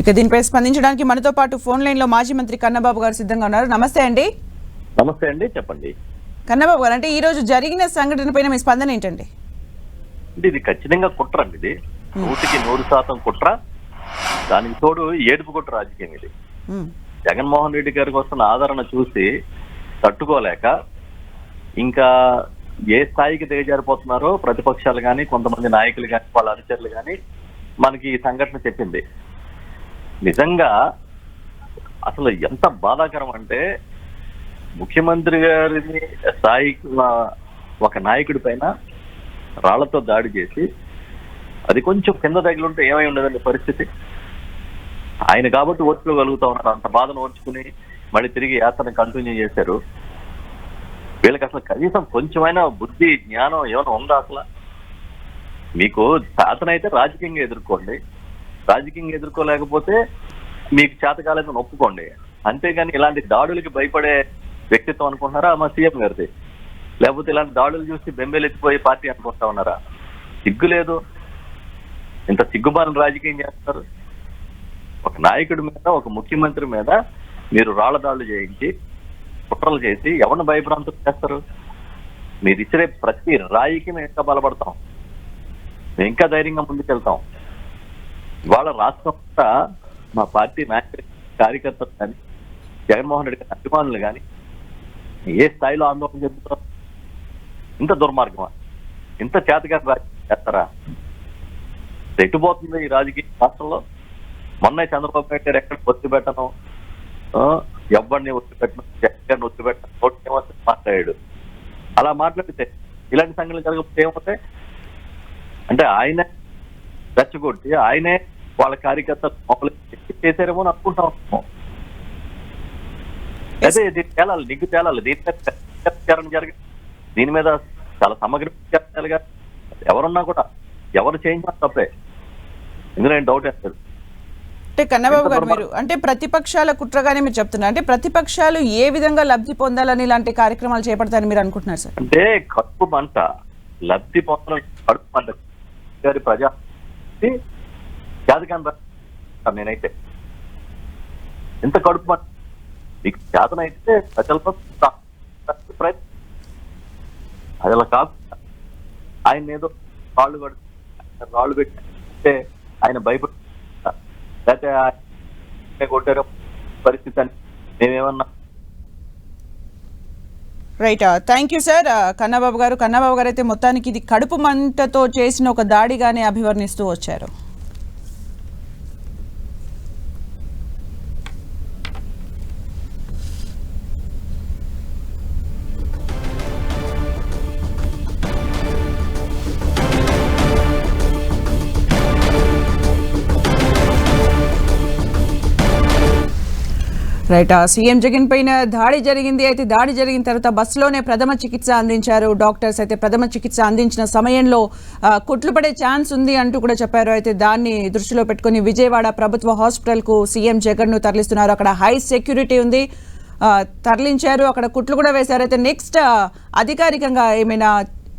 ఇక దీనిపై స్పందించడానికి మనతో పాటు ఫోన్ లైన్లో మాజీ మంత్రి కన్నబాబు గారు సిద్ధంగా ఉన్నారు. నమస్తే అండి. నమస్తే అండి చెప్పండి. కన్నబాబు గారు అంటే ఈ రోజు జరిగిన సంఘటన పైన మీ స్పందన ఏంటండి? ఇది ఖచ్చితంగా కుట్ర అండి ఇది. నూటికి నూరు శాతం కుట్ర. దానికి తోడు ఏడుపు కుట్ర రాజకీయం ఇది. జగన్మోహన్ రెడ్డి గారికి వస్తున్న ఆదరణ చూసి తట్టుకోలేక ఇంకా ఏ స్థాయికి దిగజారిపోతున్నారో ప్రతిపక్షాలు కానీ కొంతమంది నాయకులు కానీ వాళ్ళ అనుచరులు కానీ మనకి ఈ సంఘటన చెప్పింది. నిజంగా అసలు ఎంత బాధాకరం అంటే ముఖ్యమంత్రి గారిని స్థాయికి ఒక నాయకుడి పైన రాళ్ళతో దాడి చేసి అది కొంచెం కింద తగిలింటే ఏమై ఉండదండి పరిస్థితి? ఆయన కాబట్టి ఓర్చుకోగలుగుతా ఉన్నారు. అంత బాధను ఓర్చుకుని మళ్ళీ తిరిగి యాత్రను కంటిన్యూ చేశారు. వీళ్ళకి అసలు కనీసం కొంచెమైనా బుద్ధి జ్ఞానం ఏమైనా ఉందా అసలు? మీకు అతనైతే రాజకీయంగా ఎదుర్కోండి. రాజకీయంగా ఎదుర్కోలేకపోతే మీకు చేతకాలేదని ఒప్పుకోండి. అంతేగాని ఇలాంటి దాడులకి భయపడే వ్యక్తిత్వం అనుకుంటున్నారా? మా సీఎం గారిది. లేకపోతే ఇలాంటి దాడులు చూసి బెంబేలెత్తిపోయే పార్టీ అనుకుంటా ఉన్నారా? సిగ్గు లేదు. ఇంత సిగ్గుమాలిన రాజకీయం చేస్తారు ఒక నాయకుడి మీద ఒక ముఖ్యమంత్రి మీద మీరు రాళ్ళ దాడులు చేయించి కుట్రలు చేసి ఎవరిని భయభ్రాంతం చేస్తారు? మీరు ఇచ్చే ప్రతి రాయికి మేము ఇంకా బలపడతాం. మేము ఇంకా ధైర్యంగా ముందుకెళ్తాం. ఇవాళ రాష్ట్రం మా పార్టీ నాయకులు కార్యకర్తలు కానీ జగన్మోహన్ రెడ్డి గారి అభిమానులు కానీ ఏ స్థాయిలో ఆందోళన చెందుతారు ఇంత దుర్మార్గమా? ఇంత చేతగా రాజకీయం చేస్తారా? ఎట్టుపోతుంది ఈ రాజకీయ రాష్ట్రంలో? మొన్న చంద్రబాబు నాయుడు గారు ఎక్కడ ఒత్తి పెట్టను? ఎవరిని ఒత్తి పెట్టను? జగన్ ఒత్తి పెట్టను? ఓటు మాట్లాడాడు. అలా మాట్లాడితే ఇలాంటి సంఘటనలు జరగకపోతే ఏమవుతాయి? అంటే ఆయన రెచ్చగొట్టి ఆయనే వాళ్ళ కార్యకర్త చేశారేమో అని అనుకుంటా ఉన్నాం అదే దీన్ని తేలాలి నిగ్గు తేలాలి. దీని మీద విచారణ జరిగి దీని మీద చాలా సమగ్ర విచారణలుగా ఎవరున్నా కూడా ఎవరు చేయించినా తప్పే. ఇందులో ఏం డౌట్ లేదు అంటే కన్నబాబు గారు మీరు అంటే ప్రతిపక్షాల కుట్రగానే మీరు చెప్తున్నారు అంటే ప్రతిపక్షాలు ఏ విధంగా లబ్ధి పొందాలని ఇలాంటి కార్యక్రమాలు చేపడతారని మీరు అనుకుంటున్నారు సార్? అంటే కడుపు మంట లబ్ధి పొందడం కడుపు మంట. గారి ప్రజా జాతకాన్ని నేనైతే. ఎంత కడుపు మంట మీకు చేతనైతే ప్రజలతో ప్రయత్నం. అది అలా ఆయన ఏదో రాళ్ళు కడు రాళ్ళు పెట్టి ఆయన భయపడ లేకపోతే ఆయన కొట్టారో పరిస్థితి అని మేమేమన్నా right thank you sir Kannababu garu Kannababu garu అయితే మొత్తానికి ఇది కడుపు మంటతో చేసిన ఒక దాడిగానే అభివర్ణిస్తూ వచ్చారు. రైట్ సీఎం జగన్ పైన దాడి జరిగింది. అయితే దాడి జరిగిన తర్వాత బస్సులోనే ప్రథమ చికిత్స అందించారు. డాక్టర్స్ అయితే ప్రథమ చికిత్స అందించిన సమయంలో కుట్లు పడే ఛాన్స్ ఉంది అంటూ కూడా చెప్పారు. అయితే దాన్ని దృష్టిలో పెట్టుకుని విజయవాడ ప్రభుత్వ హాస్పిటల్కు సీఎం జగన్ను తరలిస్తున్నారు. అక్కడ హై సెక్యూరిటీ ఉంది. తరలించారు. అక్కడ కుట్లు కూడా వేశారు. అయితే నెక్స్ట్ అధికారికంగా ఏమైనా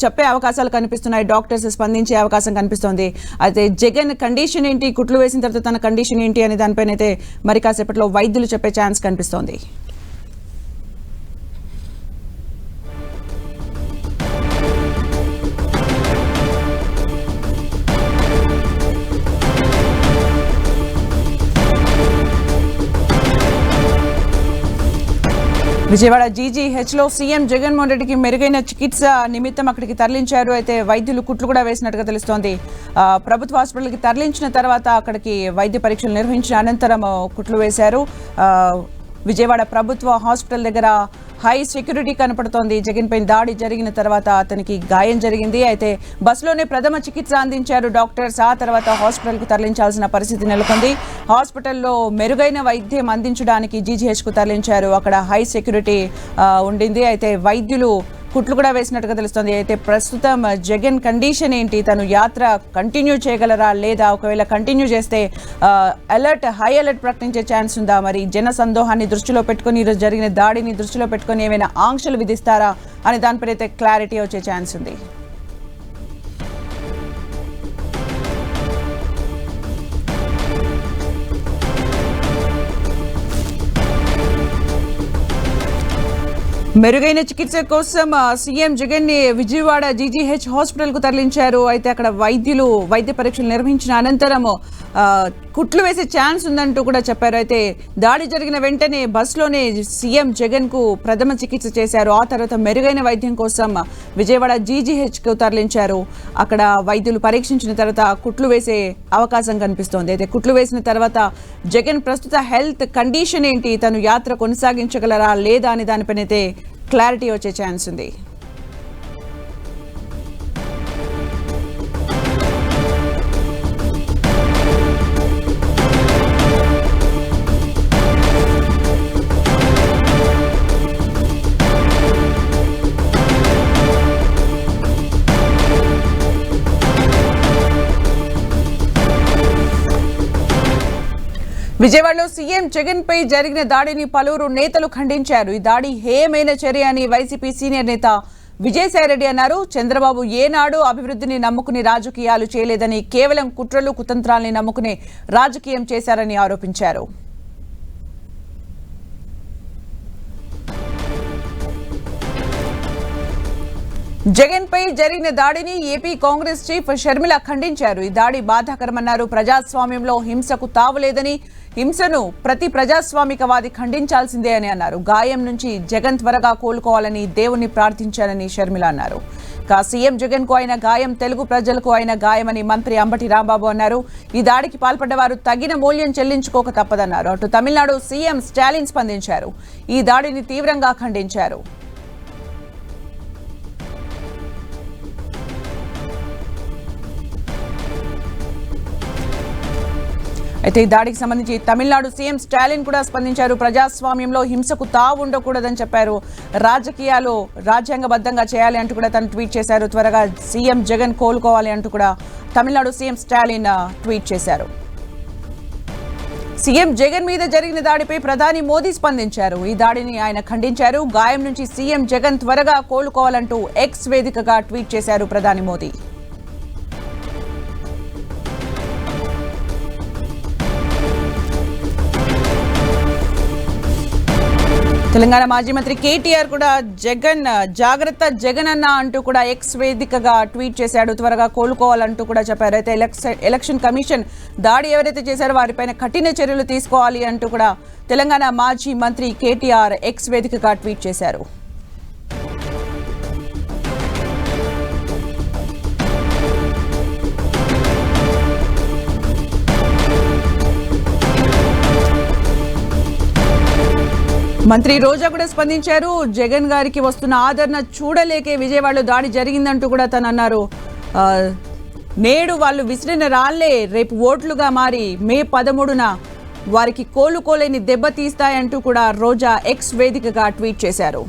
చెప్పే అవకాశాలు కనిపిస్తున్నాయి. డాక్టర్స్ స్పందించే అవకాశం కనిపిస్తోంది. అయితే జగన్ కండిషన్ ఏంటి? కుట్లు వేసిన తర్వాత తన కండిషన్ ఏంటి? అనే దానిపైన అయితే మరి కాసేపట్లో వైద్యులు చెప్పే ఛాన్స్ కనిపిస్తోంది. విజయవాడ జీజీహెచ్ హెచ్లో సీఎం జగన్మోహన్ రెడ్డికి మెరుగైన చికిత్స నిమిత్తం అక్కడికి తరలించారు. అయితే వైద్యులు కుట్లు కూడా వేసినట్టుగా తెలుస్తోంది. ప్రభుత్వ హాస్పిటల్కి తరలించిన తర్వాత అక్కడికి వైద్య పరీక్షలు నిర్వహించిన అనంతరం కుట్లు వేశారు. విజయవాడ ప్రభుత్వ హాస్పిటల్ దగ్గర హై సెక్యూరిటీ కనపడుతోంది. జగన్ పై దాడి జరిగిన తర్వాత అతనికి గాయం జరిగింది. అయితే బస్సులోనే ప్రథమ చికిత్స అందించారు డాక్టర్స్. ఆ తర్వాత హాస్పిటల్కు తరలించాల్సిన పరిస్థితి నెలకొంది. హాస్పిటల్లో మెరుగైన వైద్యం అందించడానికి జీజీహెచ్కు తరలించారు. అక్కడ హై సెక్యూరిటీ ఉండింది. అయితే వైద్యులు కుట్లు కూడా వేసినట్టుగా తెలుస్తోంది. అయితే ప్రస్తుతం జగన్ కండిషన్ ఏంటి? తను యాత్ర కంటిన్యూ చేయగలరా? లేదా ఒకవేళ కంటిన్యూ చేస్తే అలర్ట్ హై అలర్ట్ ప్రకటించే ఛాన్స్ ఉందా? మరి జన సందోహాన్ని దృష్టిలో పెట్టుకొని ఈరోజు జరిగిన దాడిని దృష్టిలో పెట్టుకొని ఏమైనా ఆంక్షలు విధిస్తారా? అనే దానిపై అయితే క్లారిటీ వచ్చే ఛాన్స్ ఉంది. మెరుగైన చికిత్స కోసం సీఎం జగన్ని విజయవాడ జీజీహెచ్ హాస్పిటల్కు తరలించారు. అయితే అక్కడ వైద్యులు వైద్య పరీక్షలు నిర్వహించిన అనంతరం కుట్లు వేసే ఛాన్స్ ఉందంటూ కూడా చెప్పారు. అయితే దాడి జరిగిన వెంటనే బస్సులోనే సీఎం జగన్కు ప్రథమ చికిత్స చేశారు. ఆ తర్వాత మెరుగైన వైద్యం కోసం విజయవాడ జీజీహెచ్కు తరలించారు. అక్కడ వైద్యులు పరీక్షించిన తర్వాత కుట్లు వేసే అవకాశం కనిపిస్తోంది. అయితే కుట్లు వేసిన తర్వాత జగన్ ప్రస్తుత హెల్త్ కండిషన్ ఏంటి? తను యాత్ర కొనసాగించగలరా లేదా అనే దానిపైన అయితే క్లారిటీ వచ్చే ఛాన్స్ ఉంది. విజయవాడలో సీఎం జగన్ పై జరిగిన దాడిని పలువురు నేతలు ఖండించారు. ఈ దాడి హేయమైన చర్య అని వైసీపీ సీనియర్ నేత విజయసాయిరెడ్డి అన్నారు. చంద్రబాబు ఏనాడు అభివృద్ధిని నమ్ముకుని రాజకీయాలు చేయలేదని కేవలం కుట్రలు కుతంత్రాల్ని నమ్ముకుని రాజకీయం చేశారని ఆరోపించారు. జగన్ పై జరిగిన దాడిని ఏపీ కాంగ్రెస్ చీఫ్ షర్మిల ఖండించారు. ఈ దాడి బాధాకరమన్నారు. ప్రజాస్వామ్యంలో హింసకు తావులేదని హింసను ప్రతి ప్రజాస్వామికవాది ఖండించాల్సిందే అని అన్నారు. గాయం నుంచి జగన్ త్వరగా కోలుకోవాలని దేవుణ్ణి ప్రార్థించానని షర్మిల అన్నారు. ఇక సీఎం జగన్కు అయిన గాయం తెలుగు ప్రజలకు అయిన గాయమని మంత్రి అంబటి రాంబాబు అన్నారు. ఈ దాడికి పాల్పడ్డవారు తగిన మూల్యం చెల్లించుకోక తప్పదన్నారు. అటు తమిళనాడు సీఎం స్టాలిన్ స్పందించారు. ఈ దాడిని తీవ్రంగా ఖండించారు. అయితే ఈ దాడికి సంబంధించి తమిళనాడు సీఎం స్టాలిన్ కూడా స్పందించారు. ప్రజాస్వామ్యంలో హింసకు తావు ఉండకూడదని చెప్పారు. రాజకీయాలు రాజ్యాంగబద్ధంగా చేయాలి అంటూ కూడా తను ట్వీట్ చేశారు. త్వరగా సీఎం జగన్ కోలుకోవాలి అంటూ కూడా తమిళనాడు సీఎం స్టాలిన్ ట్వీట్ చేశారు. సీఎం జగన్ మీద జరిగిన దాడిపై ప్రధాని మోదీ స్పందించారు. ఈ దాడిని ఆయన ఖండించారు. గాయం నుంచి సీఎం జగన్ త్వరగా కోలుకోవాలంటూ ఎక్స్ వేదికగా ట్వీట్ చేశారు ప్రధాని మోదీ. తెలంగాణ మాజీ మంత్రి కేటీఆర్ కూడా జగన్ జాగ్రత్త జగన్ అన్న అంటూ కూడా ఎక్స్ వేదికగా ట్వీట్ చేశాడు. త్వరగా కోలుకోవాలంటూ కూడా చెప్పారు. అయితే ఎలక్షన్ ఎలక్షన్ కమిషన్ దాడి ఎవరైతే చేశారో వారిపైన కఠిన చర్యలు తీసుకోవాలి అంటూ కూడా తెలంగాణ మాజీ మంత్రి కేటీఆర్ ఎక్స్ వేదికగా ట్వీట్ చేశారు. మంత్రి రోజా కూడా స్పందించారు. జగన్ గారికి వస్తున్న ఆదరణ చూడలేకే విజయవాడలో దాడి జరిగిందంటూ కూడా తను అన్నారు. నేడు వాళ్ళు విసిరిన రాళ్ళే రేపు ఓట్లుగా మారి మే పదమూడున వారికి కోలుకోలేని దెబ్బ తీస్తాయంటూ కూడా రోజా ఎక్స్ వేదికగా ట్వీట్ చేశారు.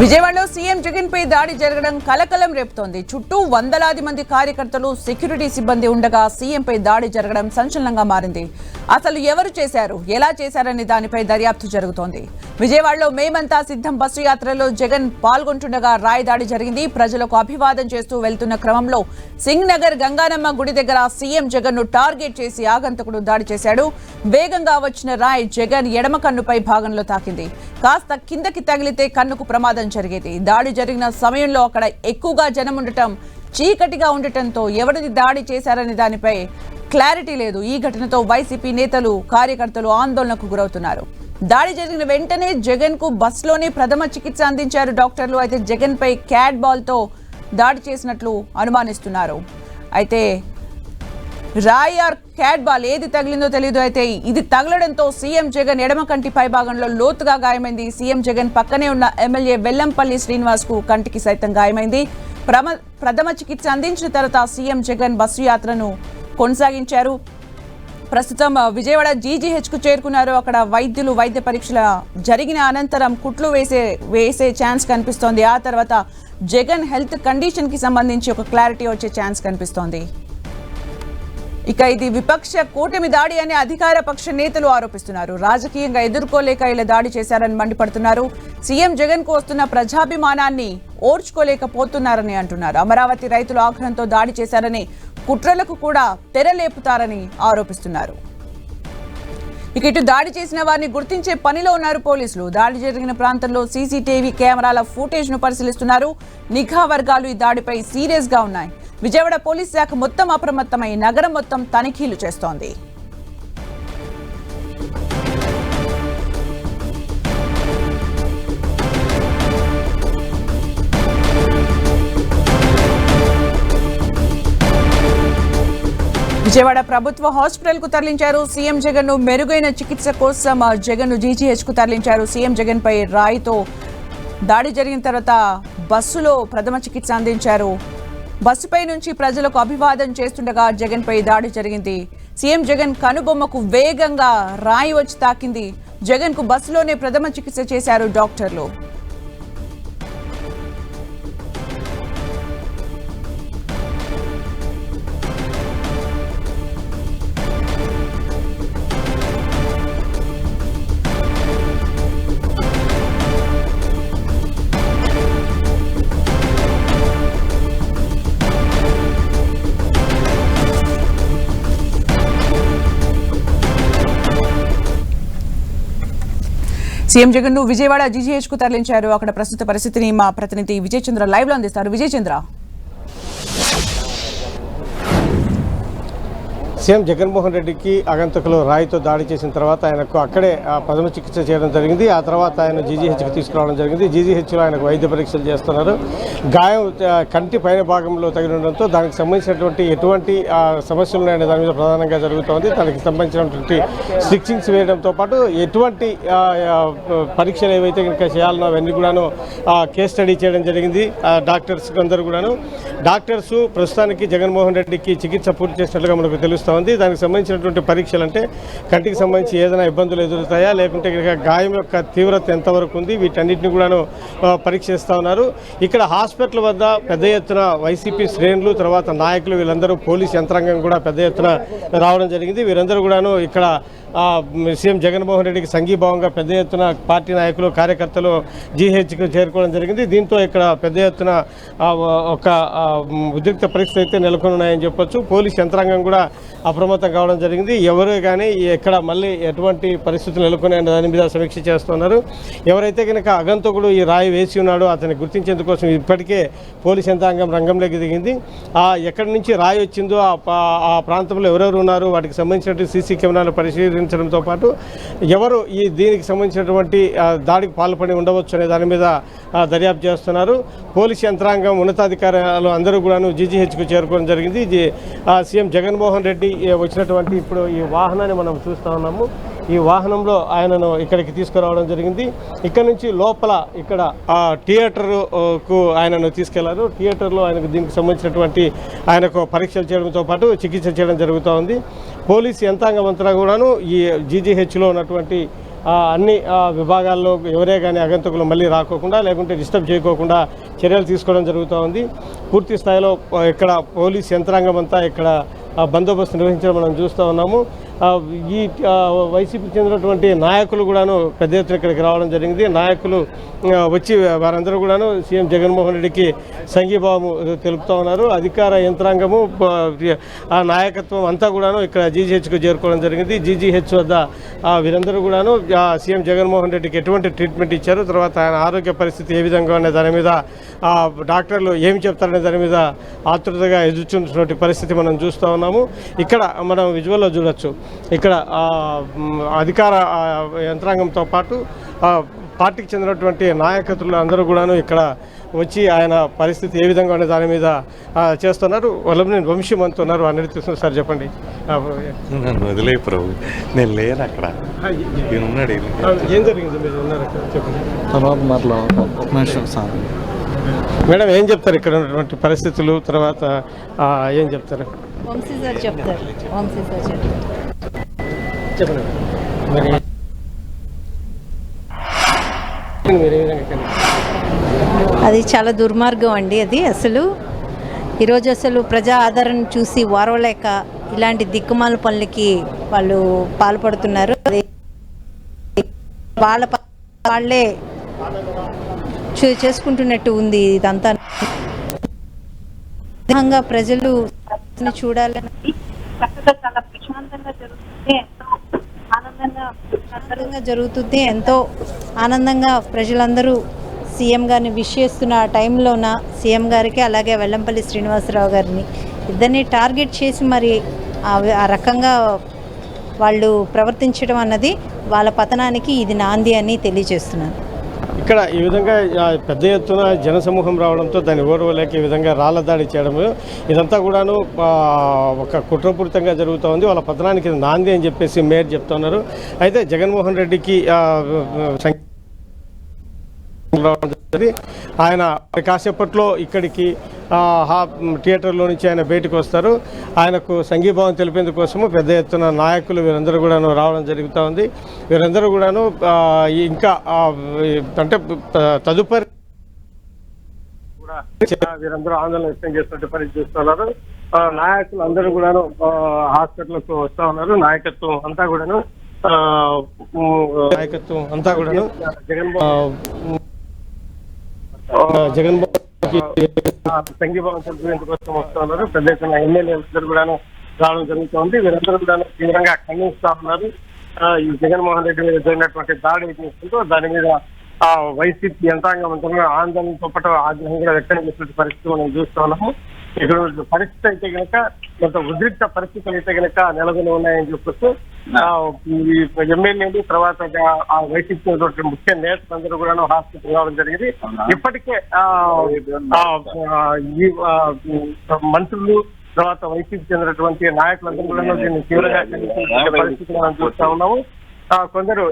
విజయవాడలో సీఎం జగన్ పై దాడి జరగడం కలకలం రేపుతోంది. చుట్టూ వందలాది మంది కార్యకర్తలు సెక్యూరిటీ సిబ్బంది ఉండగా సీఎంపై దాడి జరగడం సంచలనంగా మారింది. అసలు ఎవరు చేశారు? ఎలా చేశారనే దానిపై దర్యాప్తు జరుగుతోంది. విజయవాడలో మేమంతా సిద్ధం. బస్సు యాత్రలో జగన్ పాల్గొంటుండగా రాయి దాడి జరిగింది. ప్రజలకు అభివాదం చేస్తూ వెళ్తున్న క్రమంలో సింగ్ నగర్ గంగానమ్మ గుడి దగ్గర సీఎం జగన్ను టార్గెట్ చేసి ఆగంతకుడు దాడి చేశాడు. వేగంగా వచ్చిన రాయ్ జగన్ ఎడమ కన్నుపై భాగంలో తాకింది. కాస్త కిందకి తగిలితే కన్నుకు ప్రమాదం జరిగేది. దాడి జరిగిన సమయంలో అక్కడ ఎక్కువగా జనం ఉండటం చీకటిగా ఉండటంతో ఎవరిని దాడి చేశారనే దానిపై క్లారిటీ లేదు. ఈ ఘటనతో వైసీపీ నేతలు కార్యకర్తలు ఆందోళనకు గురవుతున్నారు. దాడి జరిగిన వెంటనే జగన్కు బస్సులోనే ప్రథమ చికిత్స అందించారు డాక్టర్లు. అయితే జగన్ పై క్యాట్ బాల్తో దాడి చేసినట్లు అనుమానిస్తున్నారు. అయితే రాయ్ ఆర్ క్యాట్ బాల్ ఏది తగిలిందో తెలియదు అయితే ఇది తగలడంతో సీఎం జగన్ ఎడమ కంటి పైభాగంలో లోతుగా గాయమైంది. సీఎం జగన్ పక్కనే ఉన్న ఎమ్మెల్యే వెల్లంపల్లి శ్రీనివాస్కు కంటికి సైతం గాయమైంది. ప్రమ ప్రథమ చికిత్స అందించిన తర్వాత సీఎం జగన్ బస్సు యాత్రను కొనసాగించారు. ప్రస్తుతం విజయవాడ జీజీహెచ్కు చేరుకున్నారు. అక్కడ వైద్యులు వైద్య పరీక్షల జరిగిన అనంతరం కుట్లు వేసే వేసే ఛాన్స్ కనిపిస్తోంది. ఆ తర్వాత జగన్ హెల్త్ కండిషన్కి సంబంధించి ఒక క్లారిటీ వచ్చే ఛాన్స్ కనిపిస్తోంది. ఇక ఇది విపక్ష కూటమి దాడి అని అధికార పక్ష నేతలు ఆరోపిస్తున్నారు. రాజకీయంగా ఎదుర్కోలేక ఇలా దాడి చేశారని మండిపడుతున్నారు. సీఎం జగన్కు వస్తున్న ప్రజాభిమానాన్ని ఓర్చుకోలేకపోతున్నారని అంటున్నారు. అమరావతి రైతుల ఆగ్రహంతో దాడి చేశారని కుట్రలకు కూడా తెరలేపుతారని ఆరోపిస్తున్నారు. ఇక ఇటు దాడి చేసిన వారిని గుర్తించే పనిలో ఉన్నారు పోలీసులు. దాడి జరిగిన ప్రాంతంలో సీసీటీవీ కెమెరాల ఫుటేజ్ను పరిశీలిస్తున్నారు. నిఘా వర్గాలు ఈ దాడిపై సీరియస్గా ఉన్నాయి. విజయవాడ పోలీస్ శాఖ మొత్తం అప్రమత్తమై నగరం మొత్తం తనిఖీలు చేస్తోంది. విజయవాడ ప్రభుత్వ హాస్పిటల్కు తరలించారు సీఎం జగన్ను మెరుగైన చికిత్స కోసం జగన్ను జీజీహెచ్కు తరలించారు సీఎం జగన్ పై రాయితో దాడి జరిగిన తర్వాత బస్సులో ప్రథమ చికిత్స అందించారు బస్సుపై నుంచి ప్రజలకు అభివాదం చేస్తుండగా జగన్ పై దాడి జరిగింది. సీఎం జగన్ కనుబొమ్మకు వేగంగా రాయి వచ్చి తాకింది. జగన్కు బస్సులోనే ప్రథమ చికిత్స చేశారు డాక్టర్లు. సీఎం జగన్ను విజయవాడ జీజీహెచ్కు తరలించారు. అక్కడ ప్రస్తుత పరిస్థితిని మా ప్రతినిధి విజయ్ చంద్ర లైవ్లో అందిస్తారు. విజయ్ సీఎం జగన్మోహన్ రెడ్డికి ఆగంతకులు రాయితో దాడి చేసిన తర్వాత ఆయనకు అక్కడే ప్రథమ చికిత్స చేయడం జరిగింది. ఆ తర్వాత ఆయన జీజీహెచ్కి తీసుకురావడం జరిగింది. జీజీహెచ్లో ఆయనకు వైద్య పరీక్షలు చేస్తున్నారు. గాయం కంటి పైన భాగంలో తగిలిండడంతో దానికి సంబంధించినటువంటి ఎటువంటి సమస్యలు ఉన్నాయనే దాని మీద ప్రధానంగా జరుగుతోంది. దానికి సంబంధించినటువంటి స్టిచ్చింగ్స్ వేయడంతో పాటు ఎటువంటి పరీక్షలు ఏవైతే కనుక చేయాలనో అవన్నీ కూడాను కేస్ స్టడీ చేయడం జరిగింది. ఆ, డాక్టర్స్ అందరూ కూడాను. డాక్టర్స్ ప్రస్తుతానికి జగన్మోహన్ రెడ్డికి చికిత్స పూర్తి చేసినట్లుగా మనకు తెలుస్తుంది. ఉంది. దానికి సంబంధించినటువంటి పరీక్షలు అంటే కంటికి సంబంధించి ఏదైనా ఇబ్బందులు ఎదురుతాయా లేకుంటే గాయం యొక్క తీవ్రత ఎంతవరకు ఉంది? వీటన్నిటిని కూడాను పరీక్షిస్తూ ఉన్నారు. ఇక్కడ హాస్పిటల్ వద్ద పెద్ద ఎత్తున వైసీపీ శ్రేణులు తర్వాత నాయకులు వీళ్ళందరూ పోలీస్ యంత్రాంగం కూడా పెద్ద ఎత్తున రావడం జరిగింది. వీరందరూ కూడాను ఇక్కడ సీఎం జగన్మోహన్ రెడ్డికి సంఘీభావంగా పెద్ద ఎత్తున పార్టీ నాయకులు కార్యకర్తలు జీహెచ్కి చేరుకోవడం జరిగింది. దీంతో ఇక్కడ పెద్ద ఎత్తున ఒక ఉద్రిక్త పరిస్థితి అయితే నెలకొన్నాయని చెప్పొచ్చు. పోలీస్ యంత్రాంగం కూడా అప్రమత్తం కావడం జరిగింది. ఎవరు కానీ ఎక్కడ మళ్ళీ ఎటువంటి పరిస్థితులు నెలకొని దాని మీద సమీక్ష చేస్తున్నారు. ఎవరైతే కనుక అగంతకుడు ఈ రాయి వేసి ఉన్నాడో అతన్ని గుర్తించేందుకోసం ఇప్పటికే పోలీస్ యంత్రాంగం రంగంలోకి దిగింది. ఆ ఎక్కడి నుంచి రాయి వచ్చిందో ఆ పా- ఆ ప్రాంతంలో ఎవరెవరు ఉన్నారు వాటికి సంబంధించినటువంటి సీసీ కెమెరాలు పరిశీలించడంతో పాటు ఎవరు ఈ దీనికి సంబంధించినటువంటి దాడికి పాల్పడి ఉండవచ్చు అనే దాని మీద దర్యాప్తు చేస్తున్నారు. పోలీస్ యంత్రాంగం ఉన్నతాధికారులు అందరూ కూడాను జీజీహెచ్కు చేరుకోవడం జరిగింది. జీ- సీఎం జగన్మోహన్ రెడ్డి వచ్చినటువంటి ఇప్పుడు ఈ వాహనాన్ని మనం చూస్తూ ఉన్నాము. ఈ వాహనంలో ఆయనను ఇక్కడికి తీసుకురావడం జరిగింది. ఇక్కడ నుంచి లోపల ఇక్కడ ఆ థియేటర్కు ఆయనను తీసుకెళ్ళారు. థియేటర్లో ఆయనకు దీనికి సంబంధించినటువంటి ఆయనకు పరీక్షలు చేయడంతో పాటు చికిత్స చేయడం జరుగుతూ ఉంది. పోలీస్ యంత్రాంగం అంతా కూడాను ఈ జీజీహెచ్లో ఉన్నటువంటి అన్ని విభాగాల్లో ఎవరే కానీ అగంతకులు మళ్ళీ రాకోకుండా లేకుంటే డిస్టర్బ్ చేయకోకుండా చర్యలు తీసుకోవడం జరుగుతూ ఉంది. పూర్తి స్థాయిలో ఇక్కడ పోలీస్ యంత్రాంగం అంతా ఇక్కడ బందోబస్తు నిర్వహించడం మనం చూస్తూ ఉన్నాము. ఈ వైసీపీకి చెందినటువంటి నాయకులు కూడాను పెద్ద ఎత్తున ఇక్కడికి రావడం జరిగింది. నాయకులు వచ్చి వారందరూ కూడాను సీఎం జగన్మోహన్ రెడ్డికి సంఘీభావము తెలుపుతూ ఉన్నారు. అధికార యంత్రాంగము ఆ నాయకత్వం అంతా కూడాను ఇక్కడ జీజీహెచ్కు చేరుకోవడం జరిగింది. జీజీహెచ్ వద్ద వీరందరూ కూడాను ఆ, సీఎం జగన్మోహన్ రెడ్డికి ఎటువంటి ట్రీట్మెంట్ ఇచ్చారు? తర్వాత ఆయన ఆరోగ్య పరిస్థితి ఏ విధంగా ఉన్న దాని మీద డాక్టర్లు ఏమి చెప్తారనే దాని మీద ఆతృతగా ఎదుర్చున్నటువంటి పరిస్థితి మనం చూస్తూ ఉన్నాము. ఇక్కడ మనం విజువల్లో చూడొచ్చు. ఇక్కడ అధికార యంత్రాంగంతో పాటు ఆ, పార్టీకి చెందినటువంటి నాయకత్రులు అందరూ కూడాను ఇక్కడ వచ్చి ఆయన పరిస్థితి ఏ విధంగా ఉండే దాని మీద ఆ, చేస్తున్నారు. వల్లభనేని వంశీ ఉన్నారు. అనేది చూస్తున్నారు సార్ చెప్పండి. నన్ను వదిలే ప్రభు. నేను లేను అక్కడ. ఉన్నాడు ఏం జరిగింది? మీరు ఉన్నారు అక్కడ. చెప్పండి. తర్వాత సార్. మేడం ఏం చెప్తారు ఇక్కడ ఉన్నటువంటి పరిస్థితులు? తర్వాత ఆ, ఏం చెప్తారు? వంశీ సార్ చెప్తారు. వంశీ సార్ చెప్తారు. చెప్పండి. మరి? అది చాలా దుర్మార్గం అండి అది అసలు. ఈరోజు అసలు ప్రజా ఆదరణ చూసి వారవలేక ఇలాంటి దిక్కుమాల పనులకి వాళ్ళు పాల్పడుతున్నారు. అది వాళ్ళ వాళ్ళే చే- చేసుకుంటున్నట్టు ఉంది ఇదంతా. విధంగా ప్రజలు చూడాలని చాలా ప్రశాంతంగా జరుగుతుంది ఆనందంగా జరుగుతుంది. ఎంతో ఆనందంగా ప్రజలందరూ సీఎం గారిని విష్ చేస్తున్న ఆ టైంలోన సీఎం గారికి అలాగే వెల్లంపల్లి శ్రీనివాసరావు గారిని ఇద్దరిని టార్గెట్ చేసి మరి ఆ ఆ రకంగా వాళ్ళు ప్రవర్తించడం అన్నది వాళ్ళ పతనానికి ఇది నాంది అని తెలియజేస్తున్నాను. ఇక్కడ ఈ విధంగా పెద్ద ఎత్తున జనసమూహం రావడంతో దాన్ని ఓర్వలేక ఈ విధంగా రాళ్ళ దాడి చేయడం ఇదంతా కూడాను ఒక కుట్రపూరితంగా జరుగుతూ ఉంది. వాళ్ళ పతనానికి నాంది అని చెప్పేసి మేయర్ చెప్తున్నారు అయితే జగన్మోహన్ రెడ్డికి ఆయన కాసేపట్లో ఇక్కడికి థియేటర్లో నుంచి ఆయన బయటకు వస్తారు. ఆయనకు సంఘీభావం తెలిపేందుకు కోసము పెద్ద ఎత్తున నాయకులు వీరందరూ కూడాను రావడం జరుగుతూ ఉంది. వీరందరూ కూడాను ఇంకా అంటే తదుపరి వీరందరూ ఆందోళన వ్యక్తం చేస్తున్నట్టు పరిస్థితి చూస్తున్నారు నాయకులు అందరూ కూడాను హాస్పిటల్కు వస్తా ఉన్నారు. నాయకత్వం అంతా కూడాను నాయకత్వం అంతా కూడాను జగన్మోహన్ జగన్మోహన్ సంఘీభావం తెలిపేందుకు కోసం వస్తా ఉన్నారు. పెద్ద ఎత్తున ఇద్దరు కూడాను రావడం జరుగుతోంది. వీరందరూ కూడా తీవ్రంగా ఖండిస్తా ఉన్నారు. ఆ, ఈ జగన్మోహన్ రెడ్డి మీద జరిగినటువంటి దాడి చేసుకుంటూ దాని మీద ఆ వైసీపీ యంత్రాంగం అంతా ఆందోళనతో పాటు ఆగ్రహం కూడా వ్యక్తం చేసిన పరిస్థితి మనం చూస్తా ఇక్కడ పరిస్థితి అయితే కనుక కొంత ఉద్రిక్త పరిస్థితులు అయితే కనుక నెలకొని ఉన్నాయని చెప్పొచ్చు. ఈ ఎమ్మెల్యేలు తర్వాత ఆ వైసీపీ ముఖ్య నేతలందరూ కూడా హాస్పిటల్ రావడం జరిగింది. ఇప్పటికే ఈ మంత్రులు తర్వాత వైసీపీ చెందినటువంటి నాయకులందరూ కూడా దీన్ని తీవ్రంగా ఖండిస్తున్న పరిస్థితి మనం చూస్తా ఉన్నాము. ఆ, కొందరు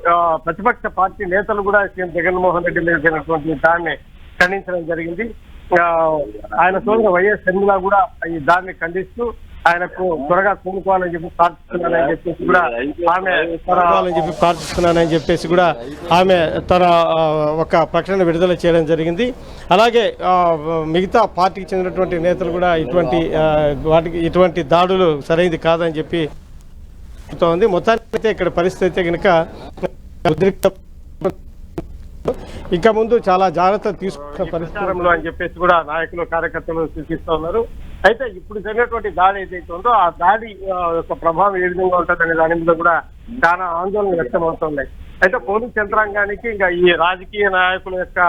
ప్రతిపక్ష పార్టీ నేతలు కూడా సీఎం జగన్మోహన్ రెడ్డి మీద దాన్ని ఖండించడం జరిగింది. ఆయన సోదరు వైఎస్ షర్మిల కూడా ఈ దాన్ని ఖండిస్తూ ఆయనకు త్వరగా కోలుకోవాలని చెప్పి ప్రార్థిస్తున్నానని చెప్పేసి కూడా ఆమె చెప్పి ప్రార్థిస్తున్నానని చెప్పేసి కూడా ఆమె తన ఒక ప్రకటన విడుదల చేయడం జరిగింది. అలాగే ఆ, మిగతా పార్టీకి చెందినటువంటి నేతలు కూడా ఇటువంటి వాటికి ఇటువంటి దాడులు సరైనది కాదని చెప్పి ఉంది మొత్తానికి అయితే ఇక్కడ పరిస్థితి అయితే కనుక ఉద్రిక్త ఇంకా ముందు చాలా జాగ్రత్త తీసుకున్న పరిస్థితుల్లో అని చెప్పేసి కూడా నాయకులు కార్యకర్తలు సూచిస్తూ ఉన్నారు. అయితే ఇప్పుడు జరిగినటువంటి దాడి ఏదైతే ఉందో ఆ దాడి యొక్క ప్రభావం ఏ విధంగా ఉంటుందనే దాని మీద కూడా చాలా ఆందోళన వ్యక్తమవుతున్నాయి. అయితే పోలీస్ యంత్రాంగానికి ఇంకా ఈ రాజకీయ నాయకుల యొక్క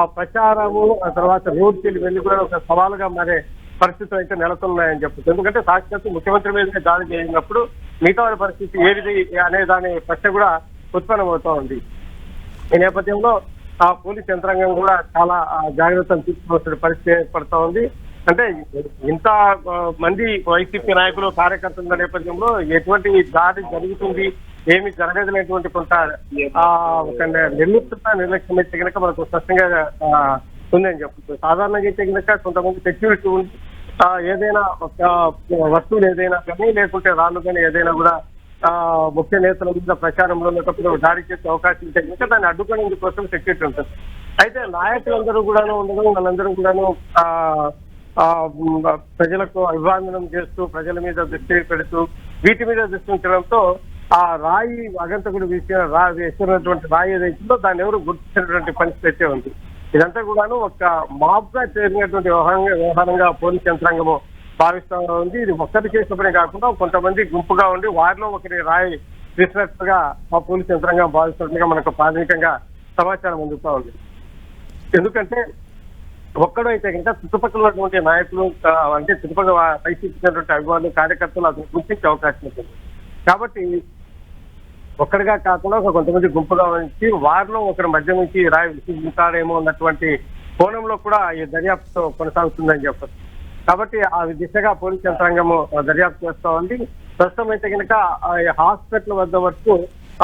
ఆ ప్రచారము ఆ తర్వాత రోడ్కి వెళ్ళి కూడా ఒక సవాలుగా మారే పరిస్థితులు అయితే నెలకొన్నాయని చెప్పచ్చు. ఎందుకంటే సాక్షాత్తు ముఖ్యమంత్రి మీద దాడి చేసినప్పుడు మిగతా పరిస్థితి ఏది అనే దాని ప్రశ్న కూడా ఉత్పన్నమవుతా ఉంది. ఈ నేపథ్యంలో ఆ పోలీస్ యంత్రాంగం కూడా చాలా జాగ్రత్తలు తీసుకోవాల్సిన పరిస్థితి ఏర్పడతా ఉంది. అంటే ఇంత మంది వైసీపీ నాయకులు కార్యకర్తల ఉన్న నేపథ్యంలో ఎటువంటి దాడి జరుగుతుంది ఏమి జరగదనేటువంటి కొంత ఆ, ఒక నిర్లిప్త నిర్లక్ష్యం అయితే కనుక మనకు స్పష్టంగా ఉందని చెప్పచ్చు సాధారణంగా అయితే కనుక కొంతమంది సెక్యూరిటీ ఉంది ఆ, ఏదైనా ఒక వస్తువులు ఏదైనా కానీ లేకుంటే రాళ్ళు కానీ ఏదైనా కూడా ముఖ్య నేతల మీద ప్రచారంలో ఉన్నప్పుడు దాడి చేసే అవకాశం ఉంటే ఇంకా దాన్ని అడ్డుకునేందుకు కోసం సెక్యూరిటీ ఉంటుంది. అయితే నాయకులందరూ కూడాను ఉండడం వాళ్ళందరూ కూడాను ఆ, ఆ, ప్రజలకు అభివాదనం చేస్తూ ప్రజల మీద దృష్టి పెడుతూ వీటి మీద దృష్టి ఉంచడంతో ఆ రాయి అగంతకుడు వేసిన రా వేసినటువంటి రాయి ఏదైతుందో దాన్ని ఎవరు గుర్తించినటువంటి పరిస్థితి అయితే ఉంది. ఇదంతా కూడాను ఒక మాబ్గా చేరినటువంటి వ్యవహారంగా వ్యవహారంగా పోలీస్ యంత్రాంగము భావిస్తా ఉంది. ఇది ఒక్కటి చేసినప్పుడే కాకుండా కొంతమంది గుంపుగా ఉండి వారిలో ఒకరి రాయి తీసినట్టుగా ఆ పోలీస్ యంత్రాంగం భావిస్తున్నట్టుగా మనకు ప్రాథమికంగా సమాచారం అందుతా ఉంది. ఎందుకంటే ఒక్కడో అయితే కనుక చుట్టుపక్కల ఉన్నటువంటి నాయకులు అంటే చుట్టుపక్కల వైసీపీ అభిమానులు కార్యకర్తలు అతను గుర్తించే అవకాశం ఉంటుంది. కాబట్టి ఒక్కడిగా కాకుండా ఒక కొంతమంది గుంపుగా ఉంచి వారిలో ఒకరి మధ్య నుంచి రాయి విసిగుంటాడేమో అన్నటువంటి కోణంలో కూడా ఈ దర్యాప్తు కొనసాగుతుందని చెప్పచ్చు. కాబట్టి ఆ దిశగా పోలీస్ యంత్రాంగము దర్యాప్తు చేస్తా ఉంది. ప్రస్తుతం అయితే కనుక హాస్పిటల్ వద్ద వరకు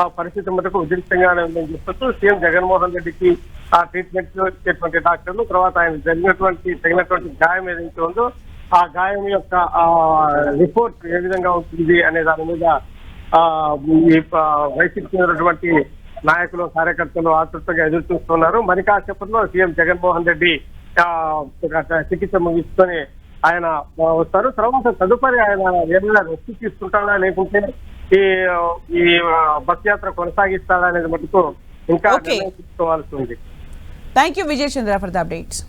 ఆ పరిస్థితి మటుకు ఉధృతంగానే ఉందని చెప్పొచ్చు. సీఎం జగన్మోహన్ రెడ్డికి ఆ ట్రీట్మెంట్ ఇచ్చేటువంటి డాక్టర్లు తర్వాత ఆయన జరిగినటువంటి తగినటువంటి గాయం ఏదైతే ఉందో ఆ గాయం యొక్క ఆ రిపోర్ట్ ఏ విధంగా ఉంటుంది అనే దాని మీద ఆ ఈ వైసీపీ చెందినటువంటి నాయకులు కార్యకర్తలు ఆతృతంగా ఎదురు చూస్తున్నారు. మరి కాసేపట్లో సీఎం జగన్మోహన్ రెడ్డి చికిత్స ముగిస్తూనే ఆయన వస్తారు. తర్వాత తదుపరి ఆయన ఏమైనా రెస్ట్ తీసుకుంటాడా? లేకుంటే ఈ ఈ బస్ యాత్ర కొనసాగిస్తాడా అనేది మటుకు ఇంకా తీసుకోవాల్సి ఉంది. Thank you Vijay Chandra for the updates